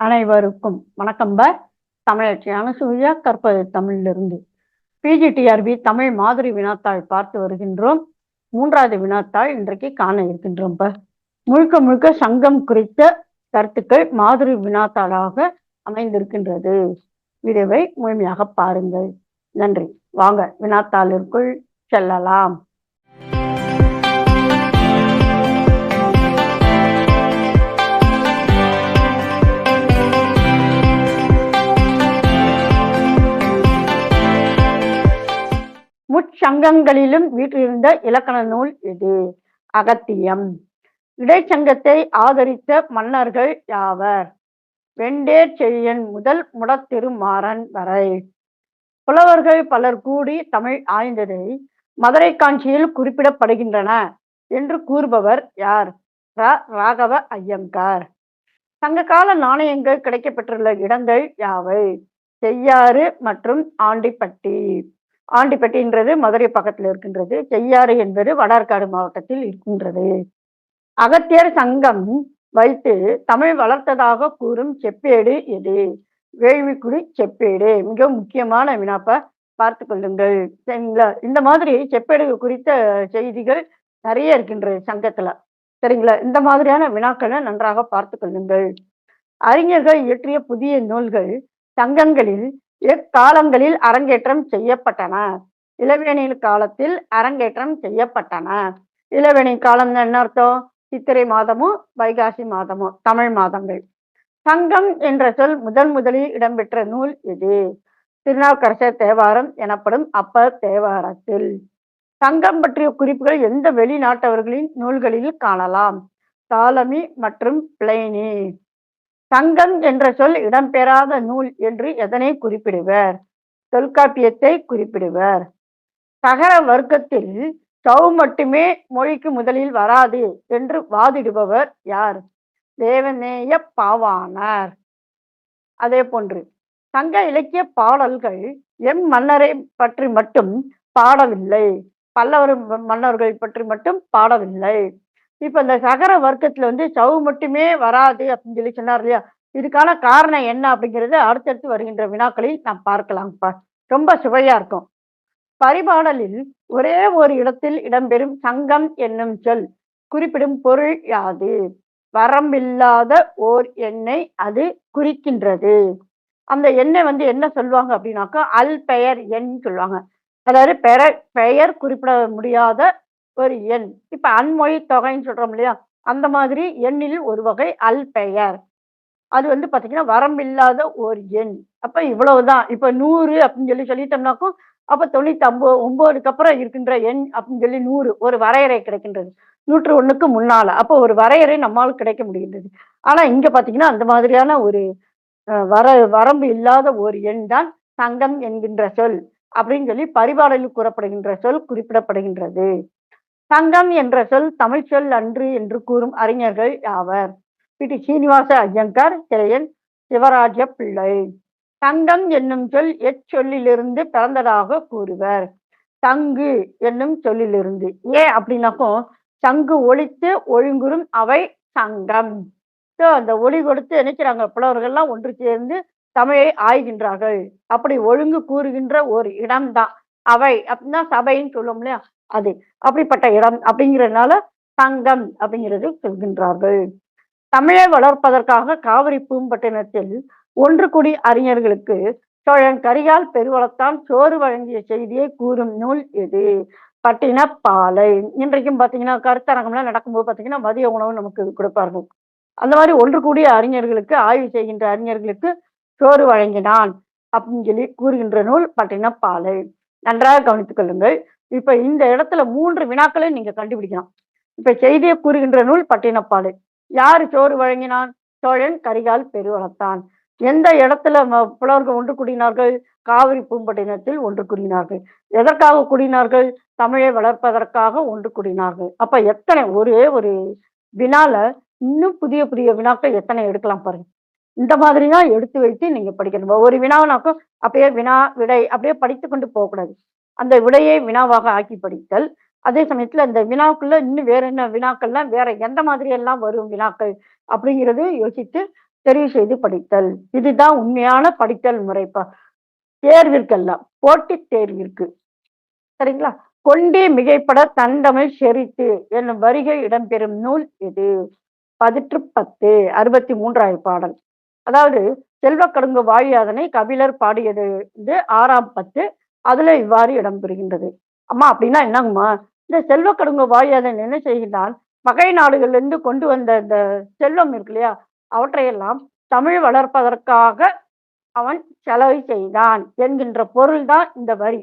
அனைவருக்கும் வணக்கம்ப தமிழச்சி அனுசூயா கற்பது தமிழிலிருந்து. பிஜிடிஆர்பி தமிழ் மாதிரி வினாத்தாள் பார்த்து வருகின்றோம். மூன்றாவது வினாத்தாள் இன்றைக்கு காண இருக்கின்றோம் முழுக்க முழுக்க சங்கம் குறித்த கருத்துக்கள் மாதிரி வினாத்தாளாக அமைந்திருக்கின்றது. விரைவை முழுமையாக பாருங்கள். நன்றி. வாங்க வினாத்தாளிற்குள் செல்லலாம். முச்சங்கங்களிலும் வீற்றிருந்த இலக்கண நூல் எது அகத்தியம். இடைச்சங்கத்தை ஆதரித்த மன்னர்கள் யாவர்? வெண்டேர் செழியன் முதல் முடத்திருமாறன் வரை. புலவர்கள் பலர் கூடி தமிழ் ஆய்ந்ததை மதுரை காஞ்சியில் குறிப்பிடப்படுகின்றன என்று கூறுபவர் யார்? ர. ராகவ ஐயங்கார். சங்ககால நாணயங்கள் கிடைக்கப்பெற்றுள்ள இடங்கள் யாவை? செய்யாறு மற்றும் ஆண்டிப்பட்டி. ஆண்டிப்பட்டின்றது மதுரை பக்கத்தில் இருக்கின்றது. செய்யாறு என்பது வடார்காடு மாவட்டத்தில் இருக்கின்றது. அகத்தியர் சங்கம் வைத்து தமிழ் வளர்த்ததாக கூறும் செப்பேடு எது? வேள்விக்குடி செப்பேடு. மிக முக்கியமான வினாப்ப பார்த்து கொள்ளுங்கள். சரிங்களா? இந்த மாதிரி செப்பேடு குறித்த செய்திகள் நிறைய இருக்கின்றது சங்கத்துல. சரிங்களா? இந்த மாதிரியான வினாக்களை நன்றாக பார்த்து கொள்ளுங்கள். அறிஞர்கள் இயற்றிய புதிய நூல்கள் சங்கங்களில் எக்காலங்களில் அரங்கேற்றம் செய்யப்பட்டன? இளவேனில் காலத்தில் அரங்கேற்றம் செய்யப்பட்டன. இளவேணி காலம் என்ன அர்த்தம்? சித்திரை மாதமும் வைகாசி மாதமும் தமிழ் மாதங்கள். சங்கம் என்ற சொல் முதன் முதலில் இடம்பெற்ற நூல் எது திருநாவுக்கரசர் தேவாரம் எனப்படும் அப்பர் தேவாரத்தில். சங்கம் பற்றிய குறிப்புகள் எந்த வெளிநாட்டவர்களின் நூல்களில் காணலாம்? தாலமி மற்றும் பிளைனி. சங்கம் என்ற சொல் இடம்பெறாத நூல் என்று எதனை குறிப்பிடுவர்? தொல்காப்பியத்தை குறிப்பிடுவர். சகர வர்க்கத்தில் சவு மட்டுமே மொழிக்கு முதலில் வராது என்று வாதிடுபவர் யார்? தேவநேய பாவானார் அதே போன்று சங்க இலக்கிய பாடல்கள் எம் மன்னரை பற்றி மட்டும் பாடவில்லை. பல்லவர் மன்னர்கள் பற்றி மட்டும் பாடவில்லை. இப்ப இந்த சகர வர்க்கத்துல வந்து சவு மட்டுமே வராது அப்படின்னு சொல்லி சொன்னார் இல்லையா? இதுக்கான காரணம் என்ன அப்படிங்கிறது அடுத்தடுத்து வருகின்ற வினாக்களில் நாம் பார்க்கலாம்ப்பா. ரொம்ப சுவையா இருக்கும். பரிபாடலில் ஒரே ஒரு இடத்தில் இடம்பெறும் சங்கம் என்னும் சொல். குறிப்பிடும் பொருள் யாது? வரம்பில்லாத ஓர் எண்ணெய் அது குறிக்கின்றது. அந்த எண்ணெய் வந்து என்ன சொல்லுவாங்க அப்படின்னாக்கா அல் பெயர் எண் சொல்லுவாங்க. அதாவது பெற பெயர் குறிப்பிட முடியாத ஒரு எண். இப்போ அன்மொழி தொகைன்னு சொல்கிறோம் இல்லையா? அந்த மாதிரி எண்ணில் ஒரு வகை அல் பெயர். அது வந்து பார்த்தீங்கன்னா வரம்பில்லாத ஒரு எண். அப்ப இவ்வளவுதான். இப்போ நூறு அப்படின்னு சொல்லி சொல்லிட்டோம்னாக்கும் அப்போ தொண்ணூத்தி ஒம்பதுக்கு அப்புறம் இருக்கின்ற எண் அப்படின்னு சொல்லி நூறு ஒரு வரையறை கிடைக்கின்றது. நூற்று ஒன்றுக்கு முன்னால். அப்போ ஒரு வரையறை நம்மால் கிடைக்க முடிகின்றது. ஆனால் இங்கே பார்த்தீங்கன்னா அந்த மாதிரியான ஒரு வர வரம்பு இல்லாத ஒரு எண் தான் சங்கம் என்கின்ற சொல் அப்படின்னு சொல்லி பரிபாடலில் கூறப்படுகின்ற சொல் குறிப்பிடப்படுகின்றது. சங்கம் என்ற சொல் தமிழ் சொல் அன்று என்று கூறும் அறிஞர்கள் யாவர்? பி. டி. சீனிவாச ஐயங்கார் திரையன் சிவராஜ பிள்ளை. சங்கம் என்னும் சொல் எச்சொல்லிலிருந்து பிறந்ததாக கூறுவர். தங்கு என்னும் சொல்லிலிருந்து. ஏன் அப்படின்னாக்கும் சங்கு ஒழித்து ஒழுங்குறும் அவை சங்கம். ஸோ அந்த ஒளி கொடுத்து நினைக்கிறாங்க புலவர்கள்லாம் ஒன்று சேர்ந்து தமிழை ஆய்கின்றார்கள். அப்படி ஒழுங்கு கூறுகின்ற ஒரு இடம்தான். அவை அப்படின்னா சபைன்னு சொல்லும் இல்லையா? அது அப்படிப்பட்ட இடம் அப்படிங்கிறதுனால சங்கம் அப்படிங்கிறது சொல்கின்றார்கள். தமிழை வளர்ப்பதற்காக காவிரி பூம்பட்டினத்தில் ஒன்று கூடி அறிஞர்களுக்கு சோழன் கரிகால் பெருவளத்தான் சோறு வழங்கிய செய்தியை கூறும் நூல் எது? பட்டினப்பாலை. இன்றைக்கும் பார்த்தீங்கன்னா கருத்தரங்கம்லாம் நடக்கும்போது பார்த்தீங்கன்னா மதிய உணவு நமக்கு கொடுப்பார்கள். அந்த மாதிரி ஒன்று கூடிய அறிஞர்களுக்கு ஆய்வு செய்கின்ற அறிஞர்களுக்கு சோறு வழங்கினான் அப்படின்னு சொல்லி கூறுகின்ற நூல் பட்டினப்பாலை. நன்றாக கவனித்துக் கொள்ளுங்கள். இப்ப இந்த இடத்துல மூன்று வினாக்களையும் நீங்க கண்டுபிடிக்கலாம். இப்ப செய்தியை கூறுகின்ற நூல் பட்டினப்பாடு. யாரு சோறு வழங்கினான்? சோழன் கரிகால் பெருவளத்தான். எந்த இடத்துல புலவர்கள் ஒன்று கூடினார்கள்? காவிரி பூம்பட்டினத்தில் ஒன்று கூடினார்கள். எதற்காக கூடினார்கள்? தமிழை வளர்ப்பதற்காக ஒன்று கூடினார்கள். அப்ப எத்தனை ஒரே ஒரு வினால இன்னும் புதிய புதிய வினாக்கள் எத்தனை எடுக்கலாம் பாருங்க. இந்த மாதிரி தான் எடுத்து வைத்து நீங்க படிக்கணும். ஒவ்வொரு வினாவினாக்கும் அப்படியே வினா விடை அப்படியே படித்து கொண்டு போகக்கூடாது. அந்த விடையை வினாவாக ஆக்கி படித்தல். அதே சமயத்துல இந்த வினாக்குள்ள இன்னும் வேற என்ன வினாக்கள்லாம் வேற எந்த மாதிரி எல்லாம் வரும் வினாக்கள் அப்படிங்கிறது யோசித்து தெரிவு செய்து படித்தல். இதுதான் உண்மையான படித்தல் முறைப்பா தேர்விற்கெல்லாம் போட்டி தேர்விற்கு. சரிங்களா? கொண்டே மிகைப்பட தண்டமிழ் செரித்து என்னும் வரிகை இடம்பெறும் நூல் இது. பதிற்று பத்து அறுபத்தி மூன்றாவது பாடல். அதாவது செல்வக்கடுங்கு வாழியாதனை கபிலர் பாடியது வந்து ஆறாம் பத்து அதுல இவ்வாறு இடம்பெறுகின்றது. அம்மா அப்படின்னா என்னங்கம்மா? இந்த செல்வக்கடுங்க வாயாதன் என்ன செய்கிறான் பகை நாடுகள்ல இருந்து கொண்டு வந்த இந்த செல்வம் இருக்கு இல்லையா? அவற்றையெல்லாம் தமிழ் வளர்ப்பதற்காக அவன் செலவு செய்தான் என்கின்ற பொருள் தான் இந்த வரி.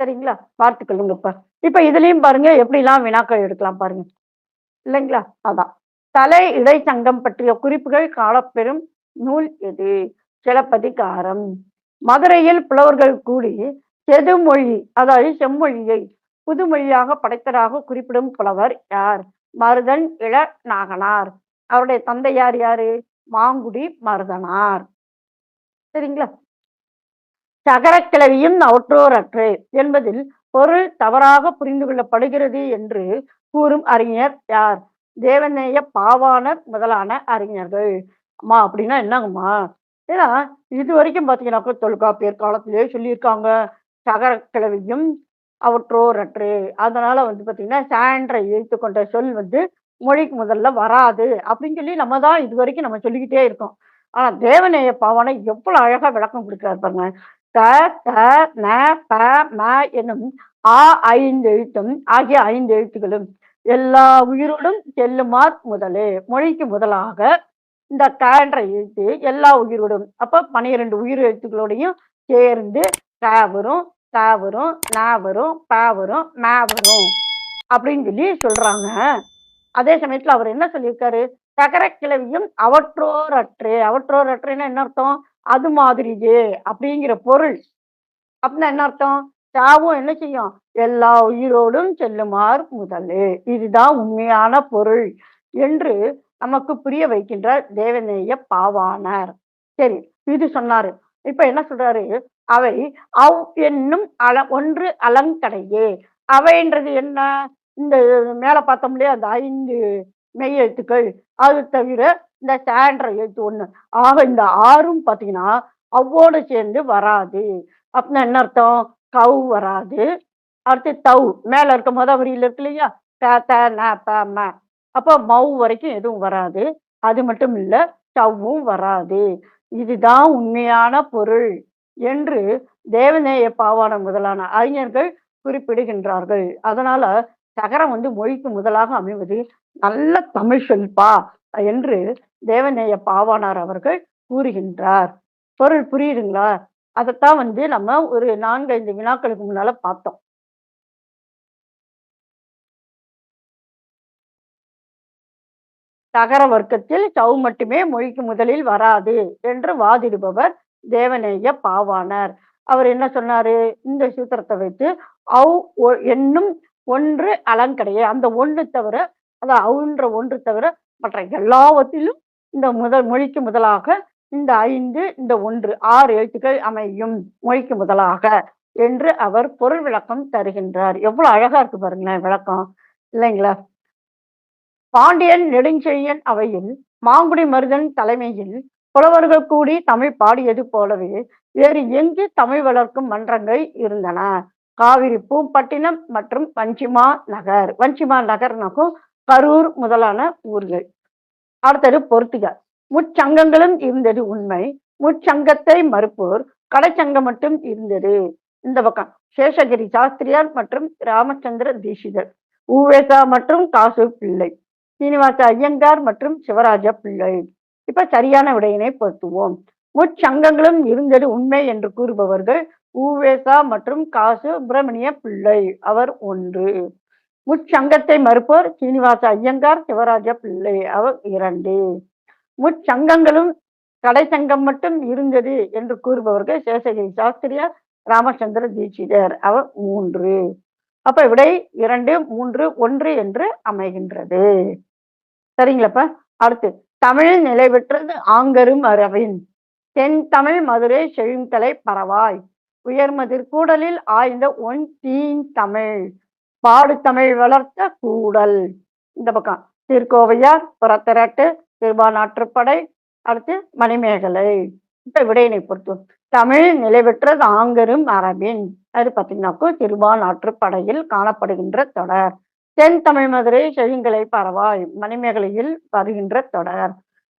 சரிங்களா? பார்த்துக்கொள்ளுங்கப்பா இப்ப இதுலயும் பாருங்க எப்படிலாம் வினாக்கள் எடுக்கலாம் பாருங்க. இல்லைங்களா? அதான். தலை இடைச்சங்கம் பற்றிய குறிப்புகள் காணப்பெறும் நூல் எது? சிலப்பதிகாரம். மதுரையில் புலவர்கள் கூடி செதுமொழி அதாவது செம்மொழியை புதுமொழியாக படைத்ததாக குறிப்பிடும் புலவர் யார்? மருதன் இள நாகனார். அவருடைய தந்தை யார் யாரு? மாங்குடி மருதனார். சரிங்களா? சகரக்கிழவியும் அவற்றோரற்று என்பதில் பொருள் தவறாக புரிந்து கொள்ளப்படுகிறது என்று கூறும் அறிஞர் யார்? தேவநேய பாவாணர் முதலான அறிஞர்கள். அம்மா அப்படின்னா என்னங்கம்மா? ஏன்னா இது வரைக்கும் பார்த்தீங்கன்னாக்கா தொல்காப்பியர் காலத்திலேயே சொல்லியிருக்காங்க. சகரக்கிழவியும் அவற்றோரற்று. அதனால வந்து பார்த்தீங்கன்னா சான்ற எழுத்து கொண்ட சொல் வந்து மொழிக்கு முதல்ல வராது அப்படின்னு சொல்லி நம்ம தான் இது வரைக்கும் நம்ம சொல்லிக்கிட்டே இருக்கோம். ஆனா தேவநேய பாவனை எவ்வளவு அழகா விளக்கம் கொடுக்குறாரு பாருங்க. த த ந ப ம என்னும் ஆ ஐந்து எழுத்தும் ஆகிய ஐந்து எழுத்துக்களும் எல்லா உயிரோடும் செல்லுமார் முதலே. மொழிக்கு முதலாக இந்த க எழுத்து எல்லா உயிரோடும். அப்ப பனிரெண்டு உயிர் எழுத்துக்களோடையும் சேர்ந்து க வரும். தா வரும் நா வரும் பா வரும் ம வரும் அப்படின்னு சொல்லி சொல்றாங்க. அதே சமயத்துல அவர் என்ன சொல்லியிருக்காரு? சகர கிளவியும் அவற்றோரற்று அவற்றோரற்றுன்னா என்ன அர்த்தம்? அது மாதிரியே அப்படிங்கிற பொருள். அப்படின்னா என்ன அர்த்தம்? சாவும் என்ன செய்யும்? எல்லா உயிரோடும் செல்லுமாறு முதலு. இதுதான் உண்மையான பொருள் என்று நமக்கு புரிய வைக்கின்றார் தேவநேய பாவானார் சரி இது சொன்னாரு. இப்ப என்ன சொல்றாரு? அவை அவ் என்னும் அல ஒன்று அலங்கடையே. அவைன்றது என்ன? இந்த மேலே பார்த்தோம் இல்லையா? அந்த ஐந்து மெய் எழுத்துக்கள். அது தவிர இந்த சான்ற எழுத்து ஒன்று ஆக இந்த ஆறும் பார்த்தீங்கன்னா அவ்வோடு சேர்ந்து வராது. அப்படின்னா என்ன அர்த்தம்? கவ் வராது. அடுத்து தவ். மேலே இருக்க முத வரியில் இருக்கு இல்லையா? த த ந ப ம. அப்போ மவு வரைக்கும் எதுவும் வராது. அது மட்டும் இல்லை சவ்வும் வராது. இதுதான் உண்மையான பொருள் என்று தேவநேய பாவாணம் முதலான அறிஞர்கள் குறிப்பிடுகின்றார்கள். அதனால சகரம் வந்து மொழிக்கு முதலாக அமைவது நல்ல தமிழ் சொல்பா என்று தேவநேய பாவானார் அவர்கள் கூறுகின்றார். பொருள் புரியுதுங்களா? அதைத்தான் வந்து நம்ம ஒரு நான்கு ஐந்து வினாக்களுக்கு முன்னால பார்த்தோம். தகர வர்க்கத்தில் சவு மட்டுமே மொழிக்கு முதலில் வராது என்று வாதிடுபவர் தேவநேய பாவாணர். அவர் என்ன சொன்னாரு? இந்த சூத்திரத்தை வைத்து அவ் ஒ- என்னும் ஒன்று அலங்கடையே. அந்த ஒன்று தவிர அந்த அவுன்ற ஒன்று தவிர மற்ற எல்லாவற்றிலும் இந்த முதல் மொழிக்கு முதலாக இந்த ஐந்து இந்த ஒன்று ஆறு எழுத்துக்கள் அமையும் மொழிக்கு முதலாக என்று அவர் பொருள் விளக்கம் தருகின்றார். எவ்வளவு அழகா இருக்கு பாருங்களேன் விளக்கம். இல்லைங்களா? பாண்டியன் நெடுஞ்செழியன் அவையில் மாங்குடி மருதன் தலைமையில் புலவர்கள் கூடி தமிழ் பாடியது போலவே வேறு எங்கு தமிழ் வளர்க்கும் மன்றங்கள் இருந்தன. காவிரி பூம்பட்டினம் மற்றும் வஞ்சிமா நகர். வஞ்சிமா நகர்னாக்கும் கரூர் முதலான ஊர்கள். அடுத்தது பொறுத்துக முச்சங்கங்களும் இருந்தது உண்மை. முச்சங்கத்தை மறுப்போர் கடைச்சங்கம் மட்டும் இருந்தது. இந்த பக்கம் சேஷகிரி சாஸ்திரியார் மற்றும் ராமச்சந்திர தீஷிதர். ஊவேசா மற்றும் காசு பிள்ளை. சீனிவாச ஐயங்கார் மற்றும் சிவராஜ பிள்ளை. இப்ப சரியான விடையினை பொருத்துவோம். முச்சங்கங்களும் இருந்தது உண்மை என்று கூறுபவர்கள் ஊவேசா மற்றும் காசு சுப்பிரமணிய பிள்ளை. அவர் ஒன்று. முச்சங்கத்தை மறுப்போர் சீனிவாச ஐயங்கார் சிவராஜ பிள்ளை. அவர் இரண்டு. முச்சங்கங்களும் கடை சங்கம் மட்டும் இருந்தது என்று கூறுபவர்கள் சேஷகிரி சாஸ்திரியார் ராமச்சந்திர தீட்சிதர். அவர் மூன்று. அப்ப விடை இரண்டு மூன்று ஒன்று என்று அமைகின்றது. சரிங்களாப்பா? அடுத்து தமிழில் நிலை பெற்றது ஆங்கரும் அரவின். தென் தமிழ் மதுரை செழுந்தலை பரவாய். உயர்மதிர் கூடலில் ஆய்ந்த ஒன் தீன் தமிழ். பாடு தமிழ் வளர்த்த கூடல். இந்த பக்கம் திருக்கோவையார் புறத்திரட்டு திருவானாற்றுப்படை அடுத்து மணிமேகலை. இந்த விடையினை பொறுத்து தமிழ் நிலைபெற்ற ஆங்கரும் அரபின் அது பார்த்தீங்கன்னாக்கோ திருவாநாற்றுப்படையில் காணப்படுகின்ற தொடர். தென் தமிழ் மதுரை செழுங்கலை பரவாய் மணிமேகலையில் வருகின்ற தொடர்.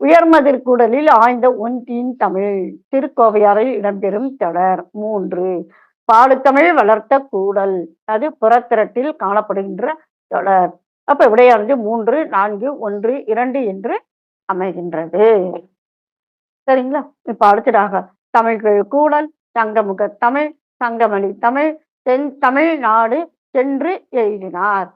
உயர்மதிர் கூடலில் ஆய்ந்த ஒன்றின் தமிழ் திருக்கோவையாரில் இடம்பெறும் தொடர். மூன்று. பாடுத்தமிழ் வளர்த்த கூடல் அது புறத்திரட்டில் காணப்படுகின்ற தொடர். அப்ப விடையானது மூன்று நான்கு ஒன்று இரண்டு என்று அமைகின்றது. சரிங்களா? இப்ப அடுத்ததாக தமிழ் கூடல் சங்கமுக தமிழ் சங்கமணி தமிழ் தென் தமிழ்நாடு சென்று எழுதினார்.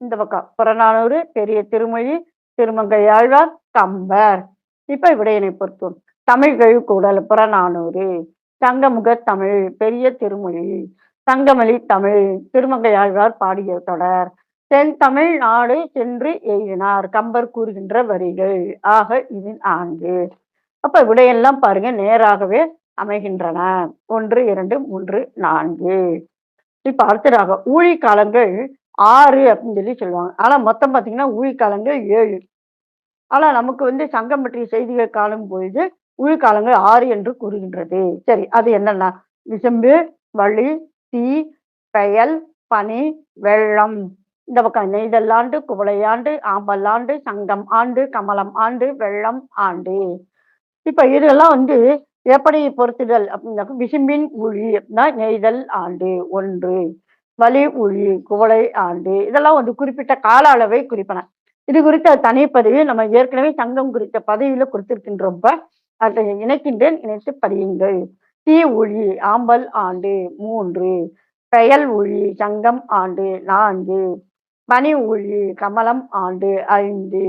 இந்த பக்கம். புறநானூறு பெரிய திருமொழி திருமங்கை ஆழ்வார் கம்பர். இப்ப விடையினை பொறுத்தோம். தமிழ் கூடல் புறநானூறு. தங்கமுக தமிழ் பெரிய திருமொழி. தங்கமொழி தமிழ் திருமங்கை ஆழ்வார் பாடிய தொடர். தென் தமிழ் நாடு சென்று எழுதினார் கம்பர் கூறுகின்ற வரிகள். ஆக இது நான்கு அப்ப விடையெல்லாம் பாருங்க நேராகவே அமைகின்றன. ஒன்று இரண்டு மூன்று நான்கு. இப்ப அடுத்ததாக ஊழி காலங்கள் ஆறு அப்படின்னு சொல்லி சொல்லுவாங்க. ஆனால் மொத்தம் பார்த்தீங்கன்னா உயிர்காலங்கள் ஏழு. ஆனால் நமக்கு வந்து சங்கம் பற்றிய செய்திகள் காணும் பொழுது உயிர்காலங்கள் ஆறு என்று கூறுகின்றது. சரி அது என்னென்னா விசம்பு வழி தீ பெயல் பனி வெள்ளம். இந்த பக்கம் நெய்தல் குவளையாண்டு ஆம்பல்லாண்டு சங்கம் ஆண்டு கமலம் ஆண்டு வெள்ளம் ஆண்டு. இப்போ இதெல்லாம் வந்து எப்படி பொறுத்துதல் அப்படின்னாக்க விசும்பின் மொழி அப்படின்னா நெய்தல் ஆண்டு ஒன்று. வலி ஊழி குவளை ஆண்டு இதெல்லாம் வந்து குறிப்பிட்ட கால அளவை குறிப்பன. இது குறித்த தனிப்பதிவு நம்ம ஏற்கனவே சங்கம் குறித்த பதவியில கொடுத்திருக்கின்றப்ப அதை இணைக்கின்றேன் இணைத்து பதியுங்கள் தீ ஒளி ஆம்பல் ஆண்டு மூன்று பெயல் ஒளி சங்கம் ஆண்டு நான்கு பனி ஒளி கமலம் ஆண்டு ஐந்து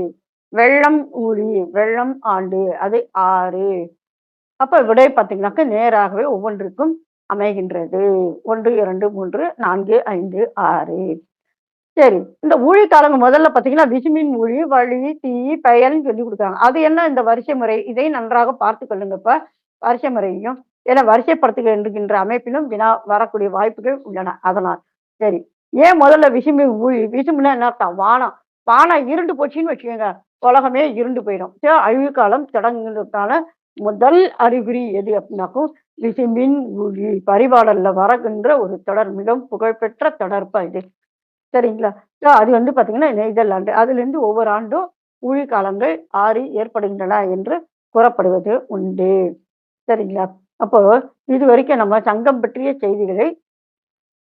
வெள்ளம் ஊழி வெள்ளம் ஆண்டு அது ஆறு. அப்ப விடை பார்த்தீங்கன்னாக்க நேராகவே ஒவ்வொன்றுக்கும் அமைகின்றது. ஒன்று இரண்டு மூன்று நான்கு ஐந்து ஆறு. சரி இந்த ஊழி காலங்க முதல்ல பார்த்தீங்கன்னா விசுமின் ஊழி வழி தீ பெயல்னு சொல்லி கொடுக்குறாங்க. அது என்ன இந்த வரிசை முறை? இதை நன்றாக பார்த்து கொள்ளுங்கப்ப வரிசை முறையையும் ஏன்னா வரிசைப்படுத்துகின்ற அமைப்பிலும் வினா வரக்கூடிய வாய்ப்புகள் உள்ளன. அதனால் சரி ஏன் முதல்ல விசுமி ஊழி? விசுமினா என்ன அர்த்தம்? வானம் வானம் இருண்டு போச்சுன்னு வச்சுக்கோங்க. உலகமே இருண்டு போயிடும். அழிவு காலம் தொடங்குறதுக்கான முதல் அறிகுறி எது அப்படின்னாக்கும் விசுமின் ஊழி பரிபாடல்ல வரகின்ற ஒரு தொடர் மிகவும் புகழ்பெற்ற தொடர்பா இது. சரிங்களா? ஸோ அது வந்து பார்த்தீங்கன்னா நெய்தல் ஆண்டு இருந்து ஒவ்வொரு ஆண்டும் ஊழிக்காலங்கள் ஆறி ஏற்படுகின்றன என்று கூறப்படுவது உண்டு. சரிங்களா? அப்போ இது வரைக்கும் நம்ம சங்கம் பற்றிய செய்திகளை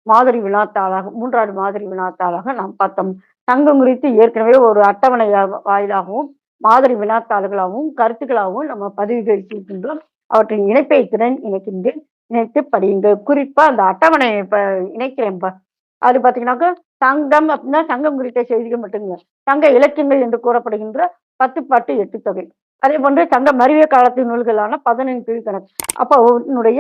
மாதிரி வினாத்தாளாக மூன்றாவது மாதிரி வினாத்தாளாக நாம் பார்த்தோம். சங்கம் குறித்து ஏற்கனவே ஒரு அட்டவணை வாயிலாகவும் மாதிரி வினாத்தாள்களாகவும் கருத்துக்களாகவும் நம்ம பதிவு இருக்கின்றோம் அவற்றின் இணைப்பை திறன் இணைக்கின்றேன். இணைத்து படியுங்கள். குறிப்பா அந்த அட்டவணை இணைக்கிறேன் அது பாத்தீங்கன்னாக்கா சங்கம் அப்படின்னா சங்கம் குறித்த செய்திகள் மட்டுங்க சங்க இலக்கியங்கள் என்று கூறப்படுகின்ற பத்து பாட்டு எட்டு தொகை. அதே போன்று சங்க மருவிய காலத்து நூல்களான பதினைந்து கீழ்கணக்கு அப்போ உன்னுடைய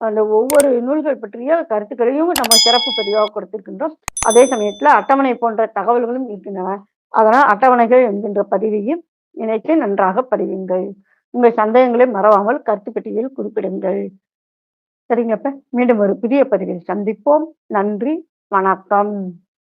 அந்த ஒவ்வொரு நூல்கள் பற்றிய கருத்துக்களையும் நம்ம சிறப்பு பதிவாக கொடுத்திருக்கின்றோம். அதே சமயத்துல அட்டவணை போன்ற தகவல்களும் இருக்கின்றன. அதனால் அட்டவணைகள் என்கின்ற பதிவையும் இணைத்து நன்றாக பதிவுங்கள் உங்கள் சந்தேகங்களை மறவாமல் கருத்துப்பட்டியில் குறிப்பிடுங்கள். சரிங்கப்ப மீண்டும் ஒரு புதிய பதிவில் சந்திப்போம். நன்றி வணக்கம்.